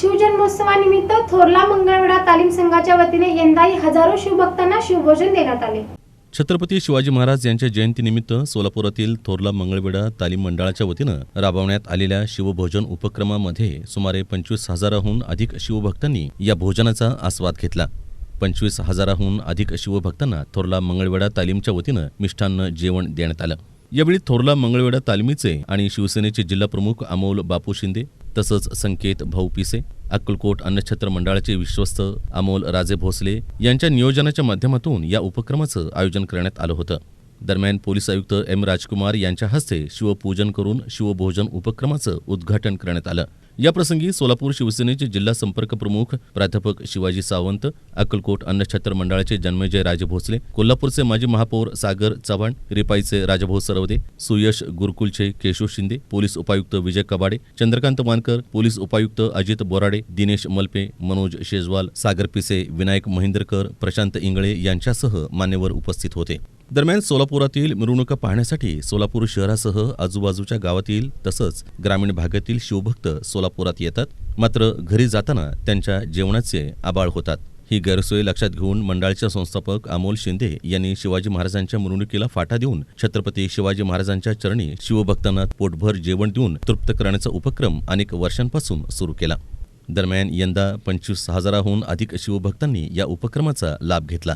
शिवजन्मोत्सवानिमित्त थोरला मंगळवेढा तालीम संघाच्या वतीने यंदाही हजारो शिवभक्तांना शिवभोजन देण्यात आले. छत्रपती शिवाजी महाराज यांच्या जयंतीनिमित्त सोलापुरातील थोरला मंगळवेढा तालीम मंडळाच्या वतीनं राबवण्यात आलेल्या शिवभोजन उपक्रमामध्ये सुमारे पंचवीस हजाराहून अधिक शिवभक्तांनी या भोजनाचा आस्वाद घेतला. पंचवीस हजाराहून अधिक शिवभक्तांना थोरला मंगळवेढा तालीमच्या वतीनं मिष्ठान्न जेवण देण्यात आलं. यावेळी थोरला मंगळवेढा तालमीचे आणि शिवसेनेचे जिल्हाप्रमुख अमोल बापू शिंदे तसंच संकेत भाऊ पिसे अक्कलकोट अन्नछत्र मंडळाचे विश्वस्त अमोल राजे भोसले यांच्या नियोजनाच्या माध्यमातून या उपक्रमाचं आयोजन करण्यात आलं होतं. दरम्यान पोलीस आयुक्त एम राजकुमार यांच्या हस्ते शिवपूजन करून शिवभोजन उपक्रमाचं उद्घाटन करण्यात आलं. याप्रसंगी सोलापूर शिवसेनेचे जिल्हा संपर्क प्रमुख प्राध्यापक शिवाजी सावंत अक्कलकोट अन्नछत्र मंडळाचे जन्मेजय राजे भोसले कोल्हापूरचे माजी महापौर सागर चव्हाण रिपाईचे राजभाऊ सरवदे सुयश गुरुकुलचे केशव शिंदे पोलीस उपायुक्त विजय कबाडे चंद्रकांत मानकर पोलीस उपायुक्त अजित बोराडे दिनेश मलपे मनोज शेजवाल सागर पिसे विनायक महिंद्रकर प्रशांत इंगळे यांच्यासह मान्यवर उपस्थित होते. दरम्यान सोलापुरातील मिरवणुका पाहण्यासाठी सोलापूर शहरासह आजूबाजूच्या गावातील तसंच ग्रामीण भागातील शिवभक्त सोलापुरात येतात. मात्र घरी जाताना त्यांच्या जेवणाचे आबाळ होतात. ही गैरसोय लक्षात घेऊन मंडळाचे संस्थापक अमोल शिंदे यांनी शिवाजी महाराजांच्या मिरवणुकीला फाटा देऊन छत्रपती शिवाजी महाराजांच्या चरणी शिवभक्तांना पोटभर जेवण देऊन तृप्त करण्याचा उपक्रम अनेक वर्षांपासून सुरू केला. दरम्यान यंदा पंचवीस हजाराहून अधिक शिवभक्तांनी या उपक्रमाचा लाभ घेतला.